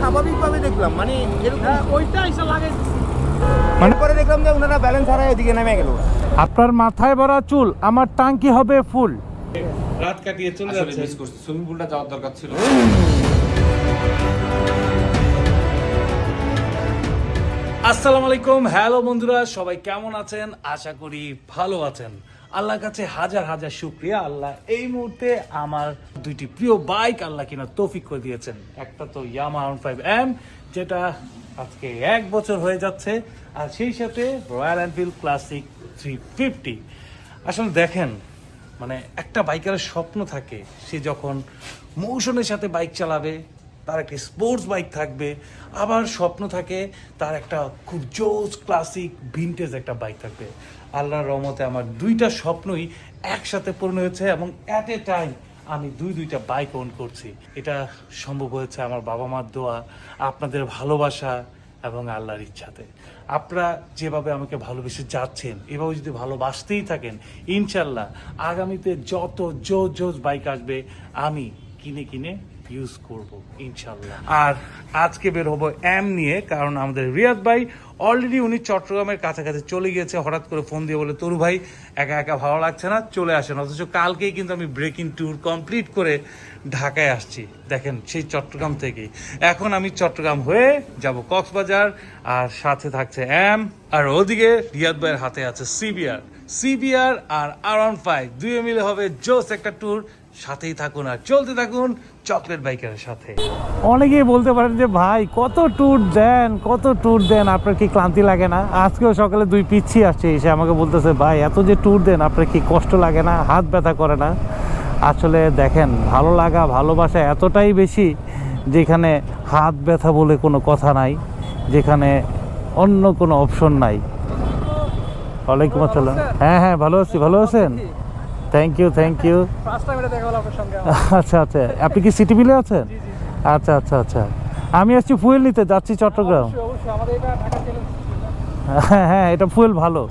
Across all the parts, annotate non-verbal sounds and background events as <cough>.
স্বাভাবিকভাবে দেখলাম মানে এরকম। ওইটা এসে লাগে। মানে পরে দেখলাম যে ওনারা ব্যালেন্স হারায় এদিকে নেমে গেল। আপনার মাথায় ভরা চুল আমার টাঙ্কি হবে ফুল। রাত কাটিয়ে চলে যাচ্ছে। মিস করছি। সুইমিং পুলটা যাওয়ার দরকার ছিল। আসসালামু আলাইকুম। হ্যালো বন্ধুরা সবাই কেমন আছেন? আশা করি ভালো আছেন। আল্লাহর কাছে হাজার হাজার শুক্রিয়া, আল্লাহ এই মুহূর্তে আমার দুইটি প্রিয় বাইক আল্লাহ কিনা তৌফিক করে দিয়েছেন। একটা তো ইয়ামা আরন ফাইভ এম যেটা আজকে এক বছর হয়ে যাচ্ছে, আর সেই সাথে Royal Enfield Classic three fifty আসলে দেখেন মানে একটা বাইকারের স্বপ্ন থাকে, সে যখন মৌসুমের সাথে বাইক চালাবে তার একটা স্পোর্টস বাইক থাকবে, আবার স্বপ্ন থাকে তার একটা খুব জোস ক্লাসিক ভিনটেজ একটা বাইক থাকবে। আল্লাহর রহমতে আমার দুইটা স্বপ্নই একসাথে পূর্ণ হয়েছে এবং অ্যাট এ টাইম আমি দুই দুইটা বাইক ওন করছি। এটা সম্ভব হয়েছে আমার বাবা মার দোয়া, আপনাদের ভালোবাসা এবং আল্লাহর ইচ্ছাতে। আপনারা যেভাবে আমাকে ভালোবেসে যাচ্ছেন, এভাবে যদি ভালোবাসতেই থাকেন ইনশাল্লাহ আগামীতে যত জোজ জোজ বাইক আসবে, আমি কিনে কিনে ইউজ করব ইনশাল্লাহ আর আজকে বের হব অ্যাম নিয়ে, কারণ আমাদের রিয়াদ ভাই অলরেডি উনি চট্টগ্রামের কাছাকাছি চলে গিয়েছে, হঠাৎ করে ফোন দিয়ে বলে, তরু ভাই, একা একা ভালো লাগছে না? চলে আসেন। অথচ কালকেই কিন্তু আমি ব্রেকিং ট্যুর কমপ্লিট করে ঢাকায় আসছি। দেখেন, সেই চট্টগ্রাম থেকেই। এখন আমি চট্টগ্রাম হয়ে যাব কক্সবাজার, আর সাথে থাকছে এম আর ওদিকে রিয়াদ ভাইয়ের হাতে আছে CBR CBR R R one five দুয়ে মিলে হবে জোস একটা ট্যুর সাথেই থাকুন আর চলতে থাকুন চকলেট বাইকের সাথে। অনেকেই বলতে পারেন যে, ভাই, কত ট্যুর দেন, কত ট্যুর দেন, আপনার কি ক্লান্তি লাগে না? আজকেও সকালে দুই পিচ্ছি আসছে, এসে আমাকে বলতেছে, ভাই, এত যে ট্যুর দেন, আপনার কি কষ্ট লাগে না? হাত ব্যথা করে না? আসলে দেখেন, ভালো লাগা, ভালোবাসা এতটাই বেশি যেখানে হাত ব্যথা বলে কোনো কথা নাই, যেখানে অন্য কোনো অপশন নাই। ওয়ালাইকুম আসসালাম। হ্যাঁ হ্যাঁ ভালো আছি, ভালো আছেন? থ্যাংক ইউ থ্যাংক ইউ আচ্ছা আচ্ছা। আপনি কি সিটি মিলে আছেন? আচ্ছা আচ্ছা আচ্ছা। আমি আসছি ফুয়েল নিতে যাচ্ছি চট্টগ্রাম। হ্যাঁ হ্যাঁ এটা ফুয়েল ভালো।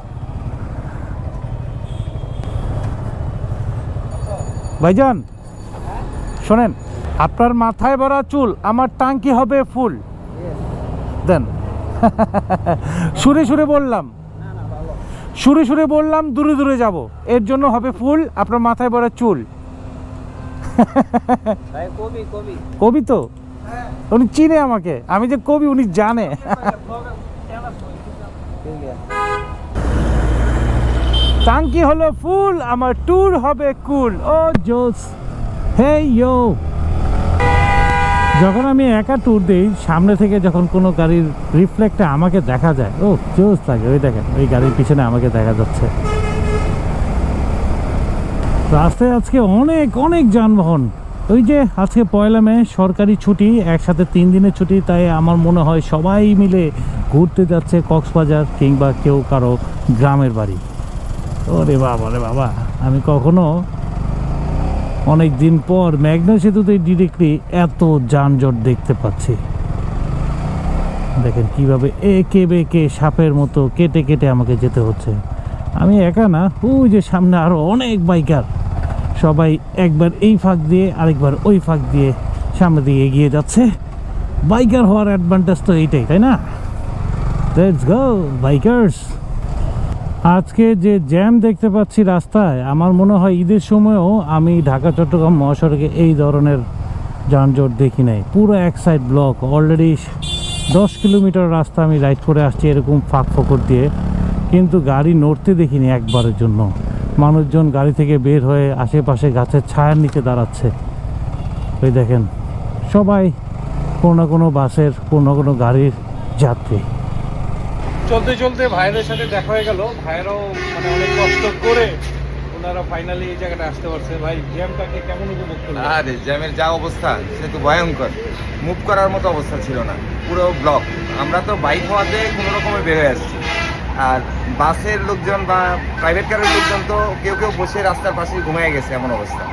ভাইজান শোনেন আপনার মাথায় ভরা চুল আমার টাঙ্কি হবে ফুল। দেন। <laughs> সুরে সুরে বললাম। সুরে সুরে বললাম দূরে দূরে যাব। এর জন্য হবে ফুল আপনার মাথায় ভরা চুল। কবি কবি। কবি তো? উনি চিনে আমাকে। আমি যে কবি উনি জানে। টাঙ্কি হলো ফুল আমার ট্যুর হবে কুল। ও জোস। হে ইয়ো যখন আমি একা ট্যুর দিই, সামনে থেকে যখন কোনো গাড়ির রিফ্লেক্টে আমাকে দেখা যায়, ও জোস লাগে, ওই দেখেন, ওই গাড়ির পিছনে আমাকে দেখা যাচ্ছে। রাস্তায় আজকে অনেক অনেক যানবাহন। ওই যে আজকে পয়লা মে, সরকারি ছুটি, একসাথে তিন দিনের ছুটি, তাই আমার মনে হয় সবাই মিলে ঘুরতে যাচ্ছে কক্সবাজার কিংবা কেউ কারও গ্রামের বাড়ি। ওরে বাবা রে বাবা, আমি কখনো অনেক দিন পর মেঘনা সেতুতে ডিরেক্টলি এত যানজট দেখতে পাচ্ছি। দেখেন কীভাবে একে বেঁকে সাপের মতো কেটে কেটে আমাকে যেতে হচ্ছে। আমি একা না, ওই যে সামনে আরও অনেক বাইকার সবাই একবার এই ফাঁক দিয়ে, আরেকবার ওই ফাঁক দিয়ে সামনে দিয়ে এগিয়ে যাচ্ছে। বাইকার হওয়ার অ্যাডভান্টেজ তো এইটাই, তাই না? লেটস গো বাইকার্স আজকে যে জ্যাম দেখতে পাচ্ছি রাস্তায়, আমার মনে হয় ঈদের সময়ও আমি ঢাকা, চট্টগ্রাম মহাসড়কে এই ধরনের যানজট দেখি নাই। পুরো এক সাইড ব্লক অলরেডি দশ কিলোমিটার রাস্তা আমি রাইড করে আসছি এরকম ফাঁক ফকর দিয়ে। কিন্তু গাড়ি নড়তে দেখিনি একবারের জন্য। মানুষজন গাড়ি থেকে বের হয়ে আশেপাশে গাছের ছায়ার নিচে দাঁড়াচ্ছে। ওই দেখেন, সবাই কোনো না কোনো বাসের, কোনো না কোনো গাড়ির যাত্রী। চলতে চলতে ভাইয়ের সাথে দেখা হয়ে গেল। ভাইয়েরাও মানে অনেক কষ্ট করে ওনারা ফাইনালি এই জায়গাটা আসতে পারছে। ভাই জ্যামটাকে কেমন উপভোগ করলেন? আরে জ্যামের যা অবস্থা সে তো ভয়ঙ্কর। মুভ করার মতো অবস্থা ছিল না পুরো ব্লক আমরা তো বাইক হওয়াতে কোনো রকমে বের হয়ে আসছি। আর বাসের লোকজন বা প্রাইভেট কারের লোকজন তো কেউ কেউ বসে রাস্তার পাশে ঘুমিয়ে গেছে এমন অবস্থা।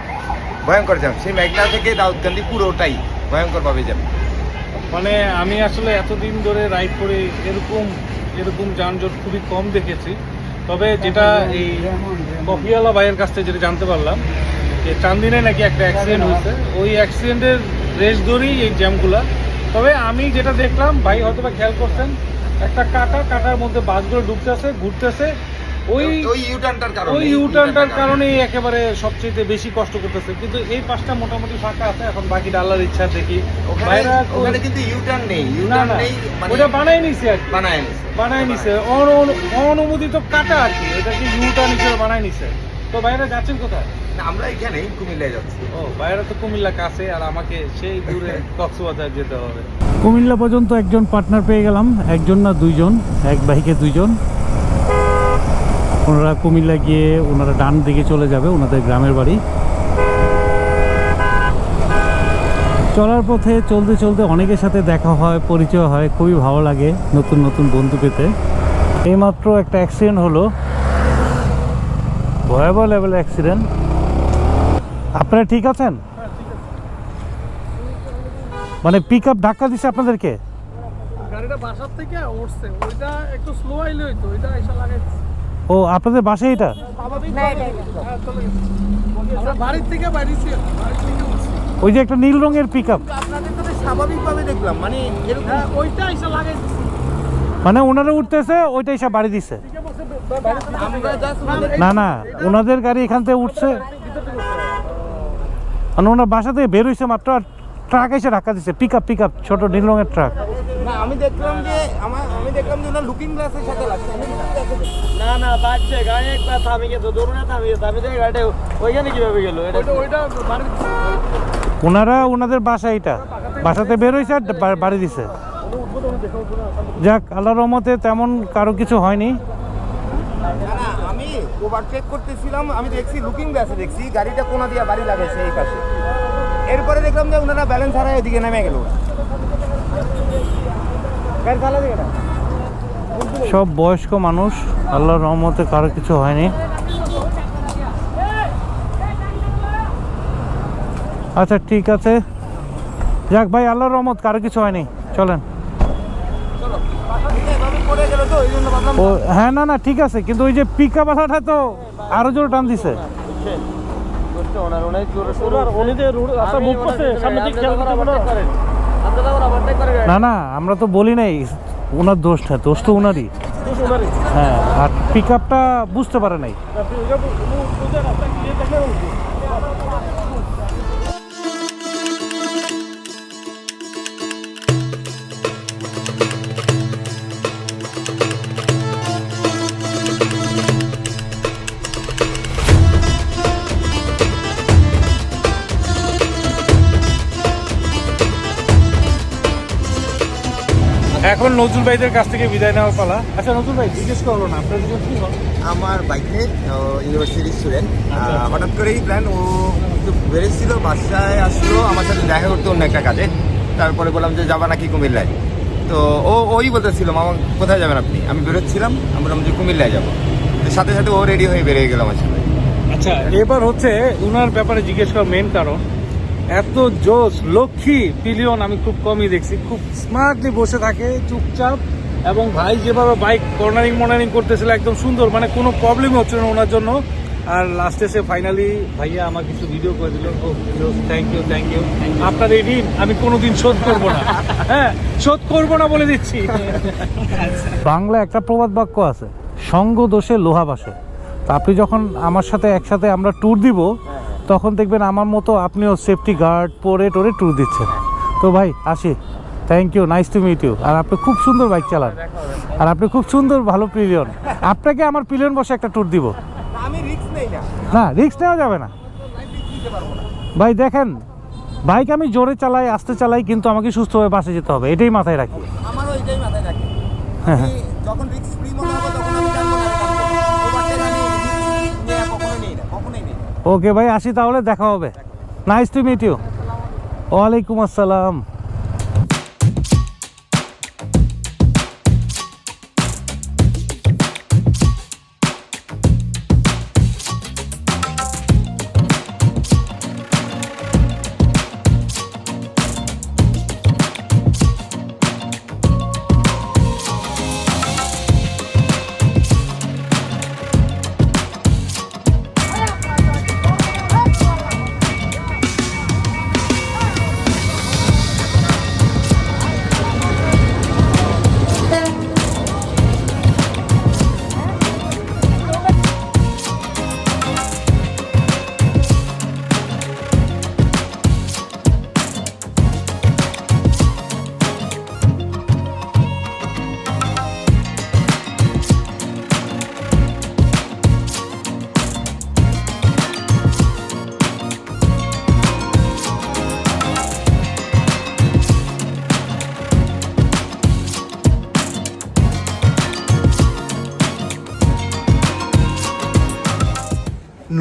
ভয়ঙ্কর জ্যাম। সেই মেঘনা থেকে দাউদকান্দি পুরোটাই ভয়ঙ্করভাবে জ্যাম। মানে আমি আসলে এতদিন ধরে রাইড করে এরকম এরকম যানজট খুবই কম দেখেছি, তবে যেটা এই কফিওয়ালা ভাইয়ের কাছ থেকে যেটা জানতে পারলাম, যে চান্দিনে নাকি একটা অ্যাক্সিডেন্ট হয়েছে। ওই অ্যাক্সিডেন্টের রেস ধরেই এই জ্যামগুলা তবে আমি যেটা দেখলাম, ভাই হয়তো খেয়াল করছেন, একটা কাটা, কাটার মধ্যে বাসগুলো ডুবতেছে, ঘুরতেছে। ওই ওই ইউটার্নটার কারণে ওই ইউটার্নটার কারণেই একেবারে সবচেয়ে বেশি কষ্ট করতেছে। কিন্তু এই পাশটা মোটামুটি ফাঁকা আছে এখন বাকি আল্লাহর ইচ্ছা দেখি। ওখানে কিন্তু ইউটার্ন নেই। ইউটার্ন নেই মানে ওটা বানাই নিছে আর বানায় নিছে বানাই নিছে। অন- অনুমোদিত কাটা আর কি। এটাকে ইউটার্ন হিসেবে বানাই নিছে। তো বাইরে যাচ্ছেন কোথায়? আমরা এখানেই কুমিল্লায় যাচ্ছি। ও বাইরে তো কুমিল্লা কাছে আর আমাকে সেই দূরে <laughs> কক্সবাজার যেতে হবে। কুমিল্লা পর্যন্ত একজন পার্টনার পেয়ে গেলাম। একজন না দুইজন? এক বাইকে দুইজন। ওনারা কুমিল্লা গিয়ে ওনারা ডান দিকে চলে যাবে, ওনাদের গ্রামের বাড়ি। চলার পথে চলতে চলতে অনেকের সাথে দেখা হয়, পরিচয় হয়, খুবই ভালো লাগে নতুন নতুন বন্ধু পেতে। এইমাত্র একটা অ্যাক্সিডেন্ট হলো। ভয়াবহ লেভেলের অ্যাক্সিডেন্ট আপনারা ঠিক আছেন? মানে পিক আপ ধাক্কা দিছে আপনাদেরকে? গাড়িটা বাসার থেকে উঠছে। ওইটা একটু স্লো আইলে হইতো, ওইটা এসে লাগে ও আপনাদের বাসায় এটা। ওই যে একটা নীল রঙের পিক আপ স্বাভাবিকভাবে দেখলাম মানে ওইটা এসে লাগে মানে ওনারা উঠতেছে ওইটা এসে বাড়ি জাস্ট না না ওনাদের গাড়ি এখান থেকে উঠছে। মানে ওনার বাসা থেকে বের হয়েছে মাত্র আর ট্রাক এসে ধাক্কা দিচ্ছে পিক আপ পিক আপ ছোট নীল রঙের ট্রাক আমি দেখলাম যে আমার আমি দেখলাম যে ওনার লুকিং গ্লাসের সাথে লাগছে। না। না বাচ্চা গাড়ি একবার থামে গেছে দৌড়ে থামে গেছে। আমি দেখি গাড়িটা ওইখানে কীভাবে গেল এটা ওইটা ওইটা বাড়ির ওনারা ওনাদের বাসা এটা বাসাতে বের হয়েছে আর বাড়ি দিছে। যাক আল্লাহ রহমতে তেমন কারও কিছু হয়নি। না না আমি ওভারটেক করতেছিলাম আমি দেখছি লুকিং গ্লাসে দেখছি গাড়িটা কোনা দিয়ে বাড়ি লাগাইছে এই পাশে। এরপরে দেখলাম যে ওনারা ব্যালেন্স হারায় এদিকে নেমে গেল। সব বয়স্ক মানুষ আল্লাহর রহমতে কারও কিছু হয়নি। আচ্ছা ঠিক আছে। যাক ভাই আল্লাহর রহমত কারও কিছু হয়নি। চলেন। ও হ্যাঁ না না ঠিক আছে কিন্তু ওই যে পিকা বাসাটা তো আরও জোর টান দিছে। ওনার জোরে উনি যে রাস্তা মুভ করছে সামনে দিকে খেয়াল করতে পারো না না আমরা তো বলি নাই ওনার দোষ না দোষ তো ওনারই। হ্যাঁ আর পিক আপটা বুঝতে পারে নাই। এখন নজরুল ভাইদের কাছ থেকে বিদায় নেওয়ার পালা। আচ্ছা নজরুল ভাই জিজ্ঞেস করল না আপনার কি আমার বাইকে ইউনিভার্সিটির স্টুডেন্ট হঠাৎ করেই প্ল্যান ও একটু বেড়েছিল বাসায় আসলো আমার সাথে দেখা করতে অন্য একটা কাজে। তারপরে বললাম যে যাবা নাকি কুমিল্লায়? তো ও ওই বলতেছিল মামা কোথায় যাবেন আপনি? আমি বেরোচ্ছিলাম আমি বললাম যে কুমিল্লায় যাব। সাথে সাথে ও রেডি হয়ে বেরিয়ে গেলাম আচ্ছা এবার হচ্ছে উনার ব্যাপারে জিজ্ঞেস করার মেন কারণ। এত জোশ, লক্ষ্মী পিলিয়ন আমি খুব কমই দেখছি। খুব স্মার্টলি বসে থাকে, চুপচাপ। এবং ভাই যেভাবে বাইক কর্নারিং মর্নারিং করতেছিল, একদম সুন্দর মানে কোনো প্রবলেম হচ্ছে না ওনার জন্য। আর লাস্টে সে ফাইনালি ভাইয়া আমার কিছু ভিডিও করে দিল। থ্যাংক ইউ থ্যাংক ইউ আপনার এই ঋণ আমি কোনোদিন শোধ করব না। হ্যাঁ শোধ করব না বলে দিচ্ছি। বাংলা একটা প্রবাদ বাক্য আছে, সঙ্গ দোষে লোহা বাসে। আপনি যখন আমার সাথে একসাথে আমরা ট্যুর দিব তখন দেখবেন আমার মতো আপনিও সেফটি গার্ড পরে টোরে ট্যুর দিচ্ছেন। তো ভাই আসি। Thank you nice to meet you আর আপনি খুব সুন্দর বাইক চালান। আর আপনি খুব সুন্দর ভালো পিলিয়ন আপনাকে আমার পিলিয়ন বসে একটা ট্যুর দিব। আমি রিস্ক নেই না। রিস্ক নেওয়া যাবে না। ভাই দেখেন বাইক আমি জোরে চালাই আস্তে চালাই কিন্তু আমাকে সুস্থভাবে বাসে যেতে হবে। এটাই মাথায় রাখি। আমারও এটাই মাথায় রাখে। হ্যাঁ, যখন রিস্ক ফ্রি মনে হবে তখন আমি টানবো না ওভারটেক আমি risk নিয়ে কখনো নেই না কখনোই নেই না ওকে ভাই আসি তাহলে দেখা হবে। নাইস টু মিট ইউ ওয়ালাইকুম আসসালাম।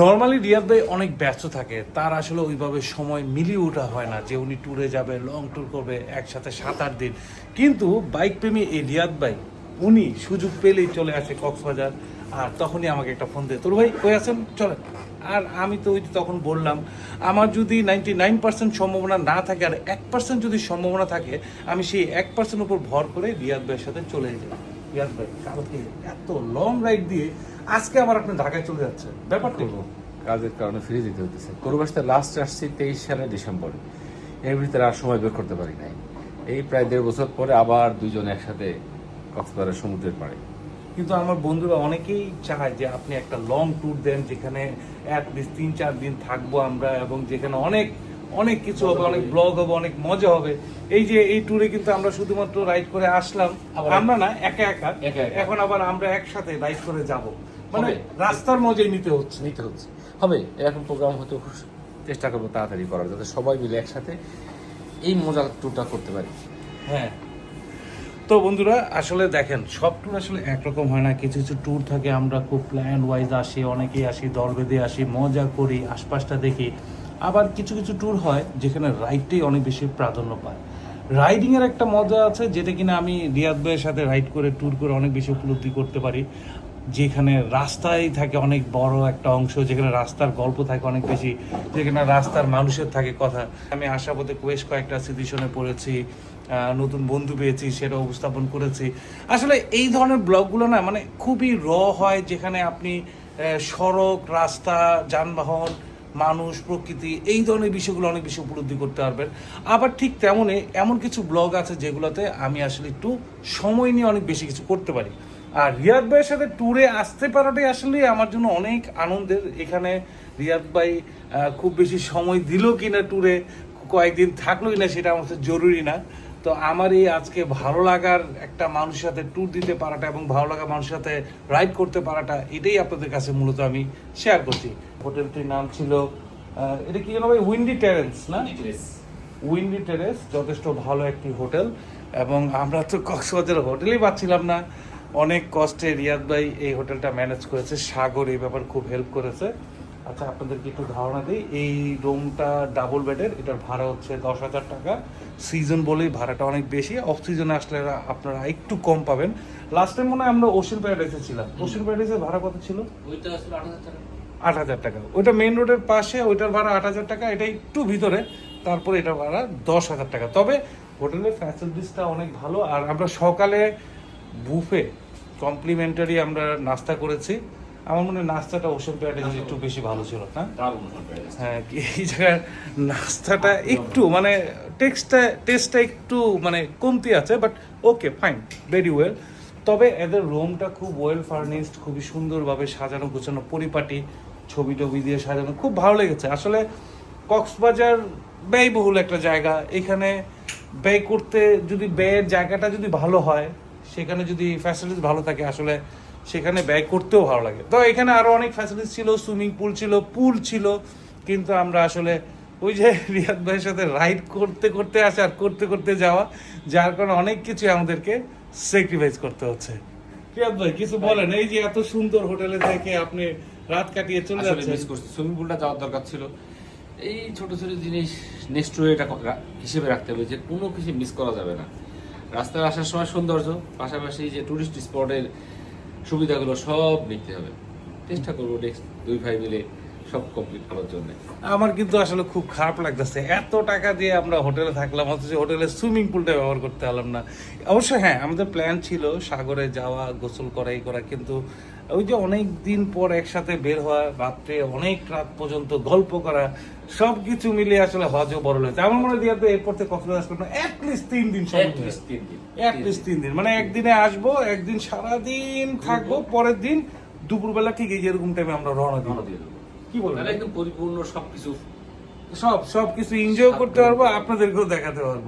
নর্মালি রিয়াদ ভাই অনেক ব্যস্ত থাকে। তার আসলে ওইভাবে সময় মিলিয়ে ওঠা হয় না যে উনি ট্যুরে যাবে লং ট্যুর করবে, একসাথে সাত আট দিন। কিন্তু বাইক প্রেমী এই রিয়াদ ভাই উনি সুযোগ পেলেই চলে আসে কক্সবাজার আর তখনই আমাকে একটা ফোন দেয়, তোর ভাই কই আছেন? চলেন। আর আমি তো ওই তখন বললাম, আমার যদি নাইনটি নাইন পার্সেন্ট সম্ভাবনা না থাকে আর এক পার্সেন্ট যদি সম্ভাবনা থাকে, আমি সেই এক পার্সেন্ট উপর ভর করে রিয়াদ ভাইয়ের সাথে চলে যাই। রিয়াদ ভাই কালকে এত লং রাইড দিয়ে আজকে আবার আপনি ঢাকায় চলে যাচ্ছেন। ব্যাপারটা কি? কাজের কারণে ফিরে যেতে হতেছে করবাসতে লাস্ট আসছি তেইশ সালে ডিসেম্বরে। এর ভিতরে আর সময় বের করতে পারি নাই। এই প্রায় দেড় বছর পরে আবার দুইজন একসাথে কক্সবাজারের সমুদ্রের পাড়ে। কিন্তু আমার বন্ধুরা অনেকেই চায় যে আপনি একটা লং ট্যুর দেন যেখানে অ্যাটলিস্ট তিন চার দিন থাকব আমরা এবং যেখানে অনেক অনেক কিছু হবে অনেক ব্লগ হবে অনেক মজা হবে। এই যে এই ট্যুরে কিন্তু আমরা শুধুমাত্র রাইড করে আসলাম। আমরা না একা একা। একা একা। এখন আবার আমরা একসাথে রাইড করে যাব। মানে রাস্তার মজাই নিতে হচ্ছে। নিতে হচ্ছে। হবে এরকম প্রোগ্রাম হয়তো চেষ্টা করব তাড়াতাড়ি করার যাতে সবাই মিলে একসাথে এই মজার ট্যুরটা করতে পারি। হ্যাঁ। তো বন্ধুরা আসলে দেখেন সব ট্যুর আসলে একরকম হয় না। কিছু কিছু ট্যুর থাকে আমরা খুব প্ল্যান ওয়াইজ আসি অনেকেই আসি দল বেঁধে আসি মজা করি আশপাশটা দেখি। আবার কিছু কিছু ট্যুর হয় যেখানে রাইডটাই অনেক বেশি প্রাধান্য পায়। রাইডিং এর একটা মজা আছে যেটা কিনা আমি রিয়াদ ভাইয়ের সাথে রাইড করে ট্যুর করে অনেক বেশি উপলব্ধি করতে পারি। যেখানে রাস্তায় থাকে অনেক বড় একটা অংশ, যেখানে রাস্তার গল্প থাকে অনেক বেশি, যেখানে রাস্তার মানুষের থাকে কথা। আমি আশাপথে বেশ কয়েকটা স্মৃতিশনে পড়েছি নতুন বন্ধু পেয়েছি, সেটা উপস্থাপন করেছি। আসলে এই ধরনের ব্লগগুলো না মানে খুবই র হয় যেখানে আপনি সড়ক, রাস্তা, যানবাহন, মানুষ, প্রকৃতি, এই ধরনের বিষয়গুলো অনেক বেশি উপলব্ধি করতে পারবেন। আবার ঠিক তেমনই এমন কিছু ব্লগ আছে যেগুলোতে আমি আসলে একটু সময় নিয়ে অনেক বেশি কিছু করতে পারি। আর রিয়াদ ভাইয়ের সাথে ট্যুরে আসতে পারাটাই আসলে আমার জন্য অনেক আনন্দের। এখানে রিয়াদ ভাই খুব বেশি সময় দিল কিনা ট্যুরে কয়েকদিন থাকল কিনা সেটা আমার কাছে জরুরি না। তো আমার এই আজকে ভালো লাগার একটা মানুষের সাথে ট্যুর দিতে পারাটা এবং ভালো লাগা মানুষের সাথে রাইড করতে পারাটা এটাই আপনাদের কাছে মূলত আমি শেয়ার করছি। হোটেলটির নাম ছিল এটা কি যেন ভাই উইন্ডি টেরেন্স না? উইন্ডি টেরেস যথেষ্ট ভালো একটি হোটেল। এবং আমরা তো কক্সবাজার হোটেলই পাচ্ছিলাম না। অনেক কষ্টে রিয়াদ ভাই এই হোটেলটা ম্যানেজ করেছে। সাগর এই ব্যাপার খুব হেল্প করেছে। আচ্ছা আপনাদেরকে একটু ধারণা দিই এই রুমটা ডাবল বেডের এটার ভাড়া হচ্ছে দশ হাজার টাকা। সিজন বলেই ভাড়াটা অনেক বেশি। অফ সিজনে আসলে আপনারা একটু কম পাবেন। লাস্ট টাইম মনে হয় আমরা ওশান প্যারাডাইসে ছিলাম। ওশান প্যারাডাইসের ভাড়া কত ছিল? ওইটা আসলে আট হাজার টাকা। আট হাজার টাকা। ওইটা মেইন রোডের পাশে ওইটার ভাড়া আট হাজার টাকা এটা একটু ভিতরে। তারপরে এটা ভাড়া দশ হাজার টাকা। তবে হোটেলের ফ্যাসিলিটিসটা অনেক ভালো। আর আমরা সকালে বুফে কমপ্লিমেন্টারি আমরা নাস্তা করেছি। আমার মনে হয় নাস্তাটা ওশান প্যারাডাইস একটু বেশি ভালো ছিল না? হ্যাঁ এই জায়গার নাস্তাটা একটু মানে টেক্সটটা টেস্টটা একটু মানে কমতি আছে but okay fine very well তবে এদের রুমটা খুব ওয়েল ফার্নিশড খুবই সুন্দরভাবে সাজানো গোছানো পরিপাটি ছবি টবি দিয়ে সাজানো খুব ভালো লেগেছে। আসলে কক্সবাজার ব্যয়বহুল একটা জায়গা। এখানে ব্যয় করতে যদি ব্যয়ের জায়গাটা যদি ভালো হয় সেখানে যদি ফ্যাসিলিটিস ভালো থাকে আসলে সেখানে ব্যয় করতেও ভালো লাগে। তো এখানে আরও অনেক ফ্যাসিলিটিস ছিল সুইমিং পুল ছিল পুল ছিল কিন্তু আমরা আসলে ওই যে <laughs> রিয়াদ ভাইয়ের সাথে রাইড করতে করতে আসা আর করতে করতে যাওয়া যার কারণে অনেক কিছু আমাদেরকে স্যাক্রিফাইস করতে হচ্ছে। রিয়াদ ভাই কিছু বলেন? এই যে এত সুন্দর হোটেলে থেকে আপনি রাত কাটিয়ে চলে যাচ্ছেন। মিস করছি। সুইমিং পুলটা যাওয়ার দরকার ছিল। এই ছোট ছোট জিনিস নেক্সট এটা হিসেবে রাখতে হবে যে কোনো কিছু মিস করা যাবে না। রাস্তায় আসার সময় সৌন্দর্য, পাশাপাশি যে টুরিস্ট স্পটের সুবিধাগুলো সব নিতে হবে। চেষ্টা করব নেক্সট দুই ভাই মিলে সব কমপ্লিট করার জন্য। আমার কিন্তু আসলে খুব খারাপ লাগতেছে। এত টাকা দিয়ে আমরা হোটেলে থাকলাম অথচ হোটেলে সুইমিং পুলটা ব্যবহার করতে পারলাম না। অবশ্য হ্যাঁ আমাদের প্ল্যান ছিল সাগরে যাওয়া গোসল করা এই করা কিন্তু ওই যে অনেক দিন পর একসাথে বের হওয়া রাত্রে অনেক রাত পর্যন্ত গল্প করা সব কিছু মিলিয়ে আসলে হজও বড় হয়েছে আমার মনে হয় দিয়ে তো এরপর থেকে কক্সবাজার করব অ্যাটলিস্ট তিন দিন। অ্যাটলিস্ট তিন দিন। মানে একদিনে আসব একদিন সারাদিন থাকব পরের দিন দুপুরবেলা ঠিক এই যেরকম টাইমে আমরা রওনা দিব রওনা দিয়ে দেবো। কি বলব? তাহলে একদম পরিপূর্ণ সবকিছু। সব সবকিছু এনজয় করতে পারব আপনাদেরকেও দেখাতে পারব।